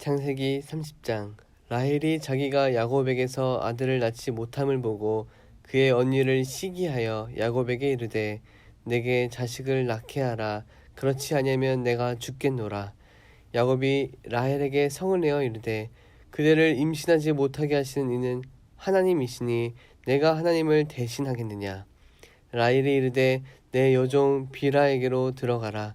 창세기 30장. 라헬이 자기가 야곱에게서 아들을 낳지 못함을 보고 그의 언니를 시기하여 야곱에게 이르되 내게 자식을 낳게 하라. 그렇지 아니하면 내가 죽겠노라. 야곱이 라헬에게 성을 내어 이르되 그대를 임신하지 못하게 하시는 이는 하나님이시니 내가 하나님을 대신하겠느냐? 라헬이 이르되 내 여종 비라에게로 들어가라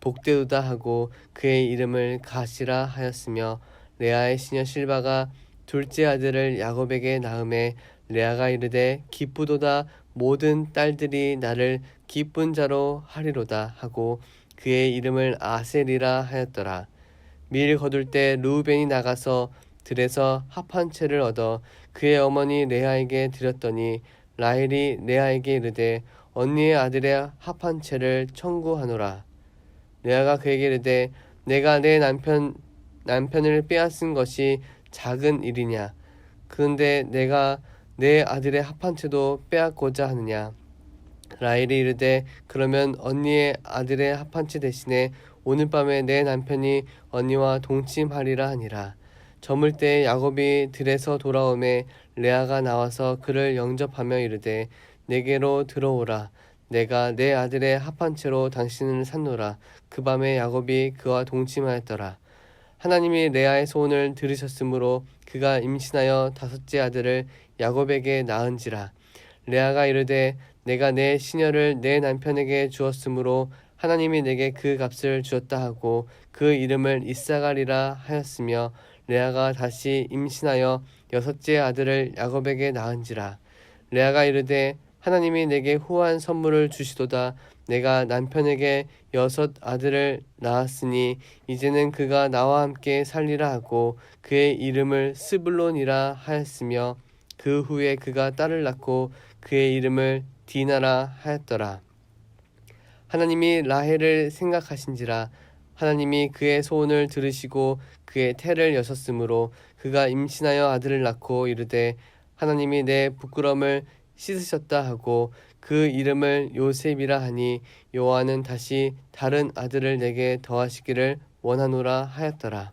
복되우다 하고 그의 이름을 가시라 하였으며 레아의 시녀 실바가 둘째 아들을 야곱에게 낳음에 레아가 이르되 기쁘도다. 모든 딸들이 나를 기쁜 자로 하리로다 하고 그의 이름을 아셀이라 하였더라. 밀 거둘 때 루벤이 나가서 들에서 합한 채를 얻어 그의 어머니 레아에게 드렸더니 라헬이 레아에게 이르되 언니의 아들의 합한 채를 청구하노라 레아가 그에게 이르되 내가 내 남편 남편을 빼앗은 것이 작은 일이냐? 그런데 내가 내 아들의 합한 채도 빼앗고자 하느냐? 라헬이 이르되 그러면 언니의 아들의 합한 채 대신에 오늘 밤에 내 남편이 언니와 동침하리라 하니라. 저물 때 야곱이 들에서 돌아오매 레아가 나와서 그를 영접하며 이르되 내게로 들어오라 내가 내 아들의 합한 채로 당신을 샀노라. 그 밤에 야곱이 그와 동침하였더라. 하나님이 레아의 소원을 들으셨으므로 그가 임신하여 다섯째 아들을 야곱에게 낳은지라. 레아가 이르되 내가 내 시녀를 내 남편에게 주었으므로 하나님이 내게 그 값을 주었다 하고 그 이름을 이사가리라 하였으며 레아가 다시 임신하여 여섯째 아들을 야곱에게 낳은지라. 레아가 이르되 하나님이 내게 후한 선물을 주시도다. 내가 남편에게 여섯 아들을 낳았으니 이제는 그가 나와 함께 살리라 하고 그의 이름을 스불론이라 하였으며 그 후에 그가 딸을 낳고 그의 이름을 디나라 하였더라. 하나님이 라헬을 생각하신지라 하나님이 그의 소원을 들으시고 그의 태를 여셨으므로 그가 임신하여 아들을 낳고 이르되 하나님이 내 부끄럼을 씻으셨다 하고 그 이름을 요셉이라 하니 요한은 다시 다른 아들을 내게 더하시기를 원하노라 하였더라.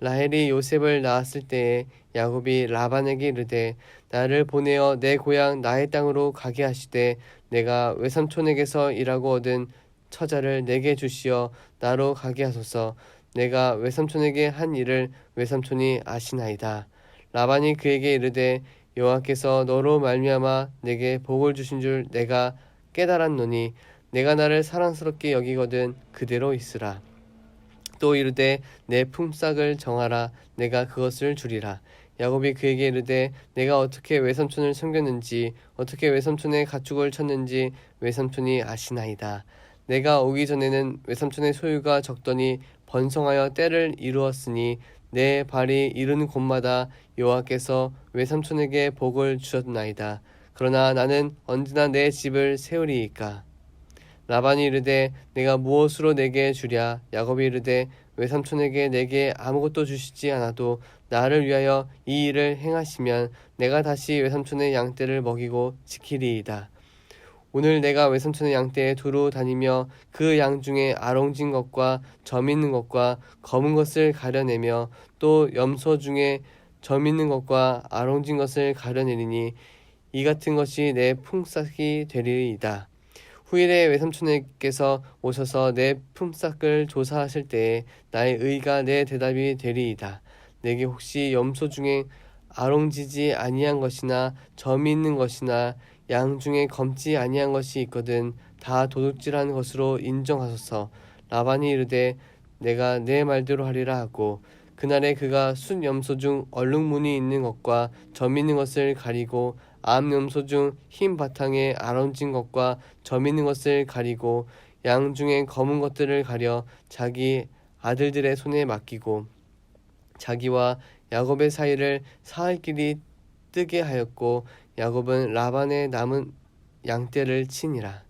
라헬이 요셉을 낳았을 때에 야곱이 라반에게 이르되 나를 보내어 내 고향 나의 땅으로 가게 하시되 내가 외삼촌에게서 일하고 얻은 처자를 내게 주시어 나로 가게 하소서 내가 외삼촌에게 한 일을 외삼촌이 아시나이다. 라반이 그에게 이르되 여호와께서 너로 말미암아 내게 복을 주신 줄 내가 깨달았노니 내가 나를 사랑스럽게 여기거든 그대로 있으라. 또 이르되 내 품삯을 정하라 내가 그것을 주리라. 야곱이 그에게 이르되 내가 어떻게 외삼촌을 섬겼는지 어떻게 외삼촌의 가축을 쳤는지 외삼촌이 아시나이다. 내가 오기 전에는 외삼촌의 소유가 적더니 번성하여 때를 이루었으니 내 발이 이른 곳마다 여호와께서 외삼촌에게 복을 주셨나이다. 그러나 나는 언제나 내 집을 세우리이까. 라반이 이르되 내가 무엇으로 내게 주랴 야곱이 이르되 외삼촌에게 내게 아무것도 주시지 않아도 나를 위하여 이 일을 행하시면 내가 다시 외삼촌의 양떼를 먹이고 지키리이다. 오늘 내가 외삼촌의 양떼에 두루 다니며 그 양 중에 아롱진 것과 점 있는 것과 검은 것을 가려내며 또 염소 중에 점 있는 것과 아롱진 것을 가려내리니 이 같은 것이 내 품삯이 되리이다. 후일에 외삼촌에게서 오셔서 내 품삯을 조사하실 때에 나의 의가 내 대답이 되리이다. 내게 혹시 염소 중에 아롱지지 아니한 것이나 점이 있는 것이나 양 중에 검지 아니한 것이 있거든 다 도둑질한 것으로 인정하소서 라반이 이르되 내가 내 말대로 하리라 하고 그날에 그가 순 염소 중 얼룩무늬 있는 것과 점 있는 것을 가리고 암 염소 중 흰 바탕에 아름진 것과 점 있는 것을 가리고 양 중에 검은 것들을 가려 자기 아들들의 손에 맡기고 자기와 야곱의 사이를 사흘 길이 뜨게 하였고 야곱은 라반의 남은 양떼를 치니라.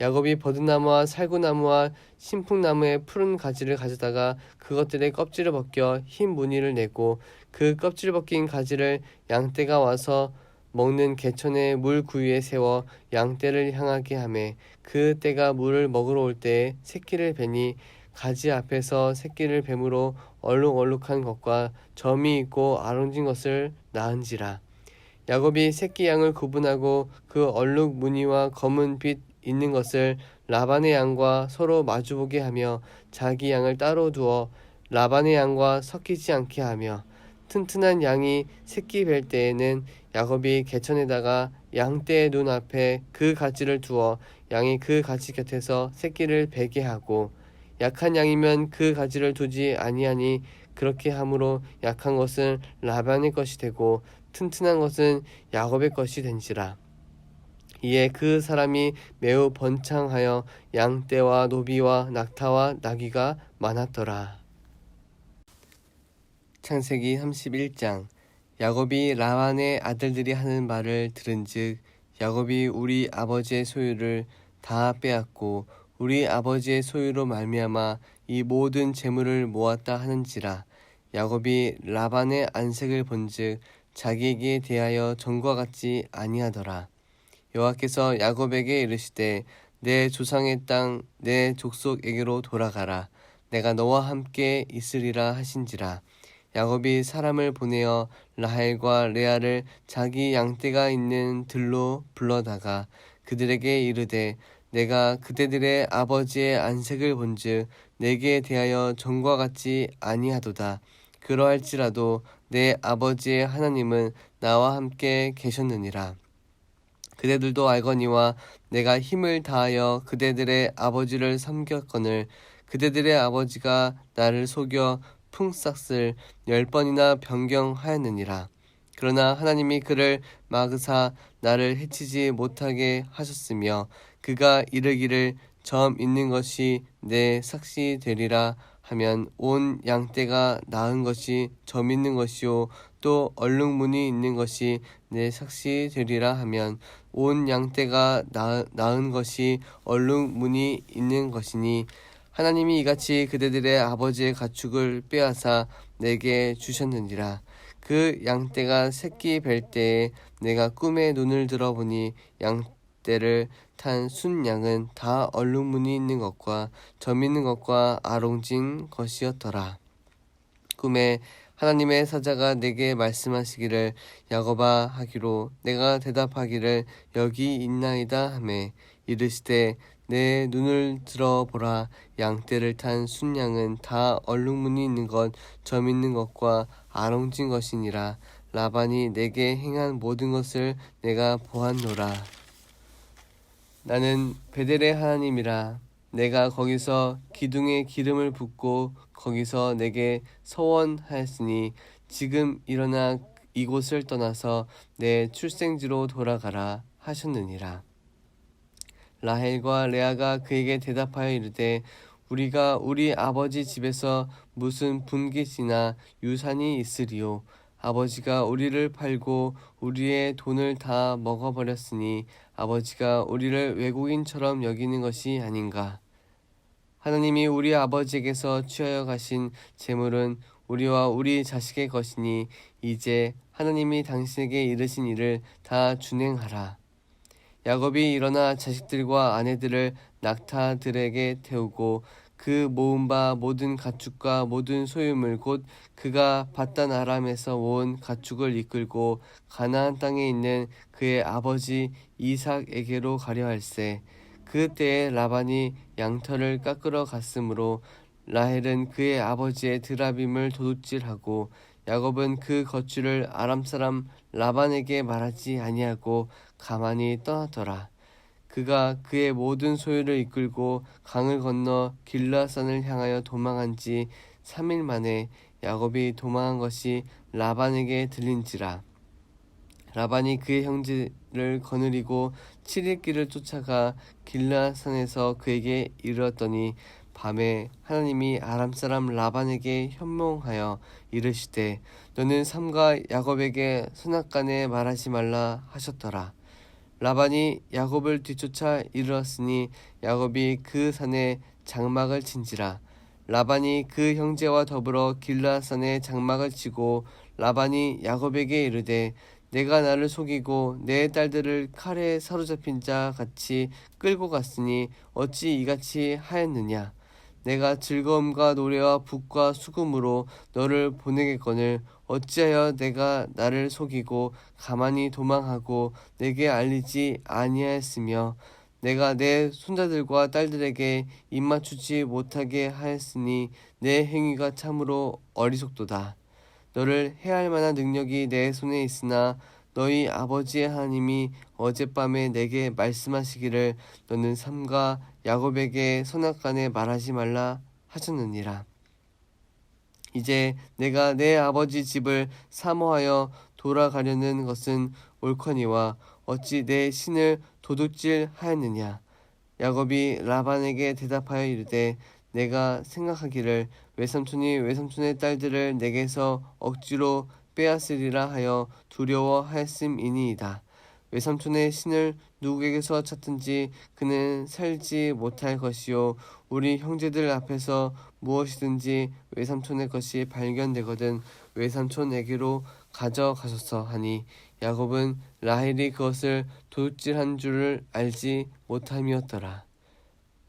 야곱이 버드나무와 살구나무와 신풍나무의 푸른 가지를 가져다가 그것들의 껍질을 벗겨 흰 무늬를 내고 그 껍질 벗긴 가지를 양떼가 와서 먹는 개천의 물 구유에 세워 양떼를 향하게 하매 그 떼가 물을 먹으러 올 때에 새끼를 베니 가지 앞에서 새끼를 뱀으로 얼룩얼룩한 것과 점이 있고 아롱진 것을 낳은지라. 야곱이 새끼 양을 구분하고 그 얼룩 무늬와 검은 빛 있는 것을 라반의 양과 서로 마주보게 하며 자기 양을 따로 두어 라반의 양과 섞이지 않게 하며 튼튼한 양이 새끼 뵐 때에는 야곱이 개천에다가 양떼의 눈 앞에 그 가지를 두어 양이 그 가지 곁에서 새끼를 베게 하고 약한 양이면 그 가지를 두지 아니하니 그렇게 함으로 약한 것은 라반의 것이 되고 튼튼한 것은 야곱의 것이 된지라. 이에 그 사람이 매우 번창하여 양떼와 노비와 낙타와 나귀가 많았더라. 창세기 31장. 야곱이 라반의 아들들이 하는 말을 들은즉 야곱이 우리 아버지의 소유를 다 빼앗고 우리 아버지의 소유로 말미암아 이 모든 재물을 모았다 하는지라. 야곱이 라반의 안색을 본즉 자기에게 대하여 전과 같지 아니하더라 여호와께서 야곱에게 이르시되 내 조상의 땅 내 족속에게로 돌아가라. 내가 너와 함께 있으리라 하신지라. 야곱이 사람을 보내어 라헬과 레아를 자기 양떼가 있는 들로 불러다가 그들에게 이르되 내가 그대들의 아버지의 안색을 본즉 내게 대하여 전과 같지 아니하도다. 그러할지라도 내 아버지의 하나님은 나와 함께 계셨느니라 그대들도 알거니와 내가 힘을 다하여 그대들의 아버지를 섬겼거늘 그대들의 아버지가 나를 속여 풍싹을 열 번이나 변경하였느니라. 그러나 하나님이 그를 막으사 나를 해치지 못하게 하셨으며 그가 이르기를 점 있는 것이 내 삭시 되리라 하면 온 양떼가 나은 것이 점 있는 것이요 또 얼룩무늬 있는 것이 내 삭시 되리라 하면 온 양떼가 나, 나은 것이 얼룩무늬 있는 것이니 하나님이 이같이 그대들의 아버지의 가축을 빼앗아 내게 주셨느니라. 그 양떼가 새끼 뵐 때에 내가 꿈에 눈을 들어보니 양떼를 탄 순양은 다 얼룩무늬 있는 것과 점 있는 것과 아롱진 것이었더라. 꿈에 하나님의 사자가 내게 말씀하시기를 야곱아 하기로 내가 대답하기를 여기 있나이다 하매 이르시되 내 눈을 들어보라. 양떼를 탄 순양은 다 얼룩무늬 있는 것, 점 있는 것과 아롱진 것이니라. 라반이 내게 행한 모든 것을 내가 보았노라. 나는 베델의 하나님이라 내가 거기서 기둥에 기름을 붓고 거기서 내게 서원하였으니 지금 일어나 이곳을 떠나서 내 출생지로 돌아가라 하셨느니라. 라헬과 레아가 그에게 대답하여 이르되 우리가 우리 아버지 집에서 무슨 분깃이나 유산이 있으리요 아버지가 우리를 팔고 우리의 돈을 다 먹어버렸으니 아버지가 우리를 외국인처럼 여기는 것이 아닌가 하나님이 우리 아버지에게서 취하여 가신 재물은 우리와 우리 자식의 것이니 이제 하나님이 당신에게 이르신 일을 다 준행하라. 야곱이 일어나 자식들과 아내들을 낙타들에게 태우고 그 모은 바 모든 가축과 모든 소유물 곧 그가 바단 아람에서 온 가축을 이끌고 가나안 땅에 있는 그의 아버지 이삭에게로 가려 할세 그때에 라반이 양털을 깎으러 갔으므로 라헬은 그의 아버지의 드라빔을 도둑질하고 야곱은 그 거취를 아람 사람 라반에게 말하지 아니하고 가만히 떠났더라. 그가 그의 모든 소유를 이끌고 강을 건너 길라산을 향하여 도망한 지 3일 만에 야곱이 도망한 것이 라반에게 들린지라. 라반이 그의 형제를 거느리고 7일 길을 쫓아가 길라산에서 그에게 이르렀더니 밤에 하나님이 아람 사람 라반에게 현몽하여 이르시되 너는 삼가 야곱에게 선악간에 말하지 말라 하셨더라. 라반이 야곱을 뒤쫓아 이르렀으니 야곱이 그 산에 장막을 친지라. 라반이 그 형제와 더불어 길라산에 장막을 치고 라반이 야곱에게 이르되 내가 나를 속이고 내 딸들을 칼에 사로잡힌 자 같이 끌고 갔으니 어찌 이같이 하였느냐 내가 즐거움과 노래와 북과 수금으로 너를 보내겠거늘 어찌하여 내가 나를 속이고 가만히 도망하고 내게 알리지 아니하였으며 내가 내 손자들과 딸들에게 입맞추지 못하게 하였으니 내 행위가 참으로 어리석도다. 너를 해할 만한 능력이 내 손에 있으나 너희 아버지의 하나님이 어젯밤에 내게 말씀하시기를 너는 삼가 야곱에게 선악간에 말하지 말라 하셨느니라. 이제 내가 내 아버지 집을 사모하여 돌아가려는 것은 옳거니와 어찌 내 신을 도둑질 하였느냐. 야곱이 라반에게 대답하여 이르되 내가 생각하기를 외삼촌이 외삼촌의 딸들을 내게서 억지로 빼앗으리라 하여 두려워하였음이니이다. 외삼촌의 신을 누구에게서 찾든지 그는 살지 못할 것이요 우리 형제들 앞에서 무엇이든지 외삼촌의 것이 발견되거든 외삼촌에게로 가져가소서 하니 야곱은 라헬이 그것을 도둑질한 줄을 알지 못함이었더라.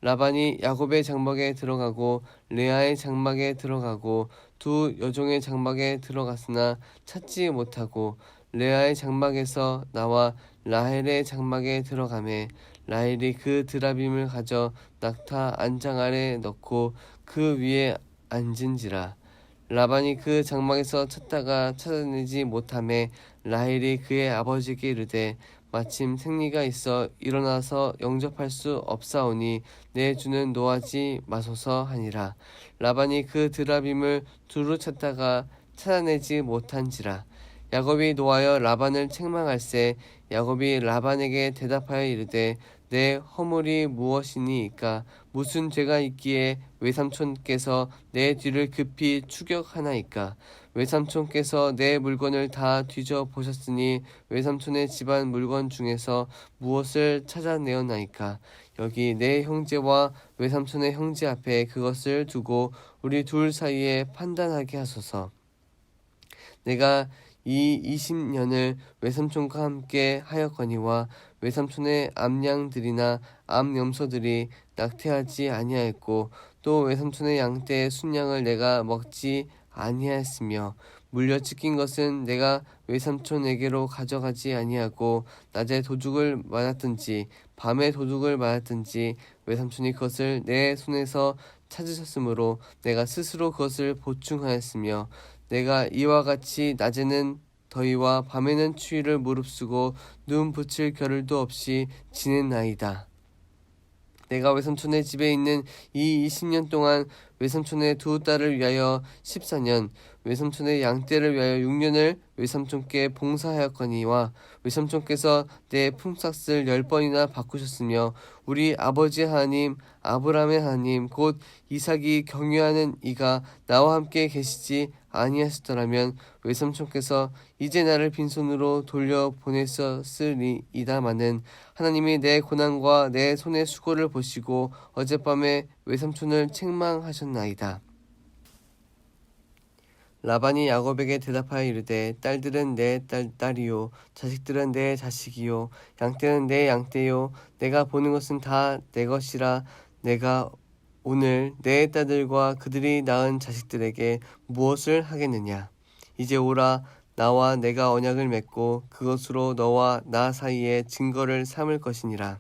라반이 야곱의 장막에 들어가고 레아의 장막에 들어가고 두 여종의 장막에 들어갔으나 찾지 못하고 레아의 장막에서 나와 라헬의 장막에 들어가매 라헬이 그 드라빔을 가져 낙타 안장 아래 넣고 그 위에 앉은지라. 라반이 그 장막에서 찾다가 찾아내지 못함에 라헬이 그의 아버지에게 이르되 마침 생리가 있어 일어나서 영접할 수 없사오니 내 주는 노하지 마소서 하니라. 라반이 그 드라빔을 두루 찾다가 찾아내지 못한지라. 야곱이 노하여 라반을 책망할세 야곱이 라반에게 대답하여 이르되 내 허물이 무엇이니이까? 무슨 죄가 있기에 외삼촌께서 내 뒤를 급히 추격하나이까? 외삼촌께서 내 물건을 다 뒤져 보셨으니 외삼촌의 집안 물건 중에서 무엇을 찾아내었나이까? 여기 내 형제와 외삼촌의 형제 앞에 그것을 두고 우리 둘 사이에 판단하게 하소서. 내가 이 20년을 외삼촌과 함께 하였거니와 외삼촌의 암양들이나 암염소들이 낙태하지 아니하였고 또 외삼촌의 양떼의 순양을 내가 먹지 아니하였으며 물려 찢긴 것은 내가 외삼촌에게로 가져가지 아니하고 낮에 도둑을 맞았든지 밤에 도둑을 맞았든지 외삼촌이 그것을 내 손에서 찾으셨으므로 내가 스스로 그것을 보충하였으며 내가 이와 같이 낮에는 더위와 밤에는 추위를 무릅쓰고 눈 붙일 겨를도 없이 지낸 나이다. 내가 외삼촌의 집에 있는 이 20년 동안 외삼촌의 두 딸을 위하여 14년, 외삼촌의 양떼를 위하여 6년을 외삼촌께 봉사하였거니와 외삼촌께서 내 품삯을 열 번이나 바꾸셨으며 우리 아버지 하나님 아브라함의 하나님 곧 이삭이 경유하는 이가 나와 함께 계시지 아니하셨더라면 외삼촌께서 이제 나를 빈손으로 돌려 보냈었으리이다마는 하나님이 내 고난과 내 손의 수고를 보시고 어젯밤에 외삼촌을 책망하셨나이다. 라반이 야곱에게 대답하여 이르되 딸들은 내 딸, 딸이요. 자식들은 내 자식이요. 양떼는 내 양떼요. 내가 보는 것은 다 내 것이라 내가 오늘 내 딸들과 그들이 낳은 자식들에게 무엇을 하겠느냐? 이제 오라 나와 내가 언약을 맺고 그것으로 너와 나 사이에 증거를 삼을 것이니라.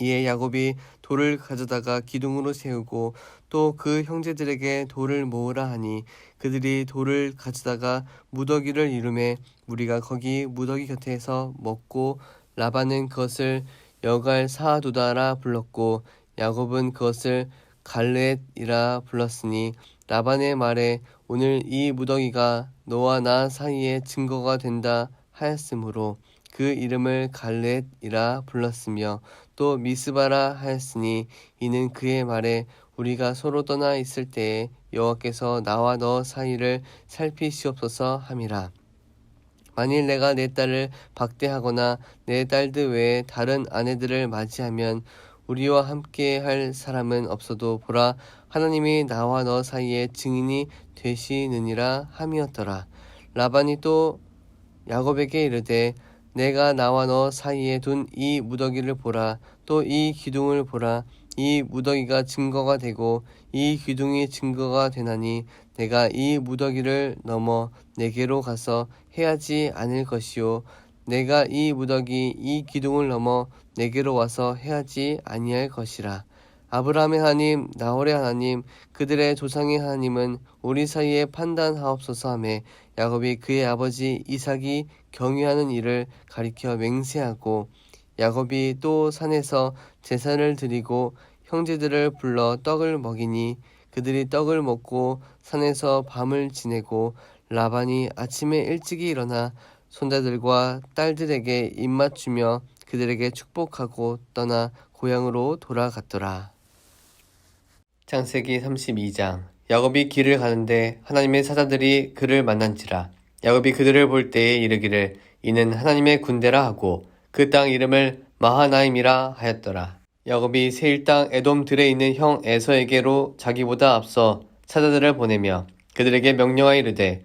이에 야곱이 돌을 가져다가 기둥으로 세우고 또 그 형제들에게 돌을 모으라 하니 그들이 돌을 가져다가 무더기를 이루매 우리가 거기 무더기 곁에서 먹고 라반은 그것을 여갈 사두다라 불렀고 야곱은 그것을 갈렛이라 불렀으니 라반의 말에 오늘 이 무더기가 너와 나 사이에 증거가 된다 하였으므로 그 이름을 갈렛이라 불렀으며 또 미스바라 하였으니 이는 그의 말에 우리가 서로 떠나 있을 때에 여호와께서 나와 너 사이를 살피시옵소서 함이라. 만일 내가 내 딸을 박대하거나 내 딸들 외에 다른 아내들을 맞이하면 우리와 함께 할 사람은 없어도 보라 하나님이 나와 너 사이에 증인이 되시느니라 함이었더라. 라반이 또 야곱에게 이르되 내가 나와 너 사이에 둔 이 무더기를 보라. 또 이 기둥을 보라. 이 무더기가 증거가 되고 이 기둥이 증거가 되나니 내가 이 무더기를 넘어 내게로 가서 해하지 않을 것이요 내가 이 무더기 이 기둥을 넘어 내게로 와서 해하지 아니할 것이라. 아브라함의 하나님 나홀의 하나님 그들의 조상의 하나님은 우리 사이에 판단하옵소서 하매 야곱이 그의 아버지 이삭이 경유하는 일을 가리켜 맹세하고 야곱이 또 산에서 제사를 드리고 형제들을 불러 떡을 먹이니 그들이 떡을 먹고 산에서 밤을 지내고 라반이 아침에 일찍이 일어나 손자들과 딸들에게 입맞추며 그들에게 축복하고 떠나 고향으로 돌아갔더라. 창세기 32장 야곱이 길을 가는데 하나님의 사자들이 그를 만난지라 야곱이 그들을 볼 때에 이르기를 이는 하나님의 군대라 하고 그 땅 이름을 마하나임이라 하였더라. 야곱이 세일 땅 에돔 들에 있는 형 에서에게로 자기보다 앞서 사자들을 보내며 그들에게 명령하 이르되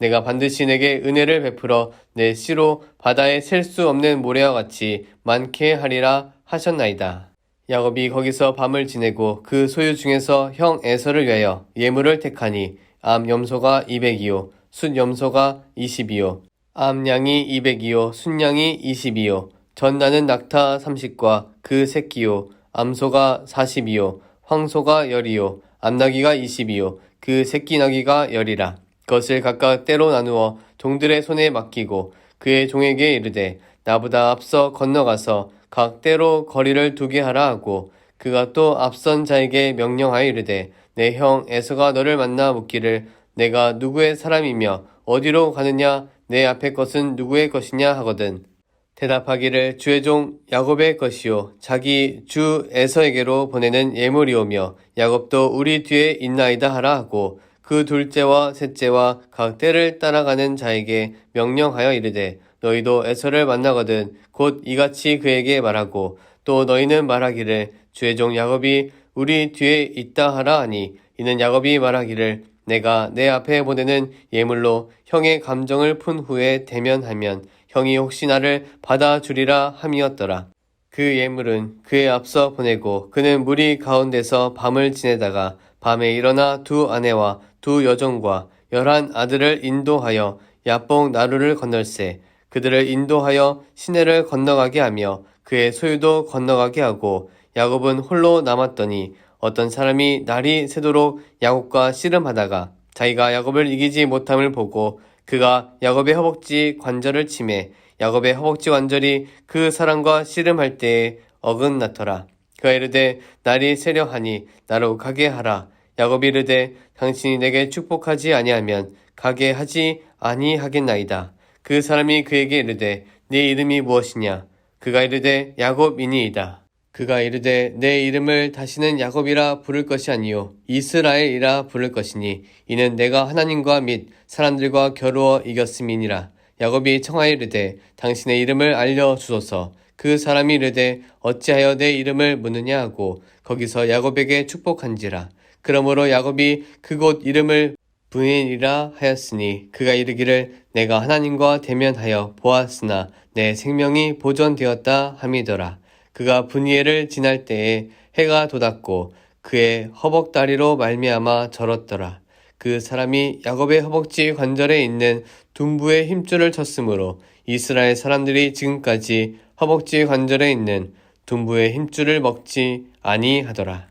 내가 반드시 내게 은혜를 베풀어 내 씨로 바다에 셀 수 없는 모래와 같이 많게 하리라 하셨나이다. 야곱이 거기서 밤을 지내고 그 소유 중에서 형 에서를 위하여 예물을 택하니 암 염소가 200이요 숫 염소가 20이요 암 양이 200이요 순 양이 20이요 전 나는 낙타 30과 그 새끼요 암소가 40이요 황소가 10이요 암나귀가 20이요 그 새끼 나귀가 10이라 그것을 각각 때로 나누어 종들의 손에 맡기고 그의 종에게 이르되 나보다 앞서 건너가서 각 때로 거리를 두게 하라 하고 그가 또 앞선 자에게 명령하여 이르되 내 형 에서가 너를 만나 묻기를 내가 누구의 사람이며 어디로 가느냐 내 앞에 것은 누구의 것이냐 하거든. 대답하기를 주의 종 야곱의 것이요 자기 주 에서에게로 보내는 예물이오며 야곱도 우리 뒤에 있나이다 하라 하고 그 둘째와 셋째와 각 때를 따라가는 자에게 명령하여 이르되 너희도 에서를 만나거든 곧 이같이 그에게 말하고 또 너희는 말하기를 주의 종 야곱이 우리 뒤에 있다 하라 하니 이는 야곱이 말하기를 내가 내 앞에 보내는 예물로 형의 감정을 푼 후에 대면하면 형이 혹시 나를 받아주리라 함이었더라. 그 예물은 그의 앞서 보내고 그는 무리 가운데서 밤을 지내다가 밤에 일어나 두 아내와 두 여종과 열한 아들을 인도하여 야뽕 나루를 건널세 그들을 인도하여 시내를 건너가게 하며 그의 소유도 건너가게 하고 야곱은 홀로 남았더니 어떤 사람이 날이 새도록 야곱과 씨름하다가 자기가 야곱을 이기지 못함을 보고 그가 야곱의 허벅지 관절을 치매 야곱의 허벅지 관절이 그 사람과 씨름할 때에 어긋나더라. 그가 이르되 날이 세려하니 나로 가게 하라. 야곱이 이르되 당신이 내게 축복하지 아니하면 가게 하지 아니하겠나이다. 그 사람이 그에게 이르되 네 이름이 무엇이냐? 그가 이르되 야곱이니이다. 그가 이르되 내 이름을 다시는 야곱이라 부를 것이 아니요 이스라엘이라 부를 것이니 이는 내가 하나님과 및 사람들과 겨루어 이겼음이니라. 야곱이 청하여 이르되 당신의 이름을 알려 주소서. 그 사람이 이르되 어찌하여 내 이름을 묻느냐 하고 거기서 야곱에게 축복한지라. 그러므로 야곱이 그곳 이름을 부엔이라 하였으니 그가 이르기를 내가 하나님과 대면하여 보았으나 내 생명이 보존되었다 함이더라. 그가 분이엘을 지날 때에 해가 돋았고 그의 허벅다리로 말미암아 절었더라. 그 사람이 야곱의 허벅지 관절에 있는 둔부의 힘줄을 쳤으므로 이스라엘 사람들이 지금까지 허벅지 관절에 있는 둔부의 힘줄을 먹지 아니하더라.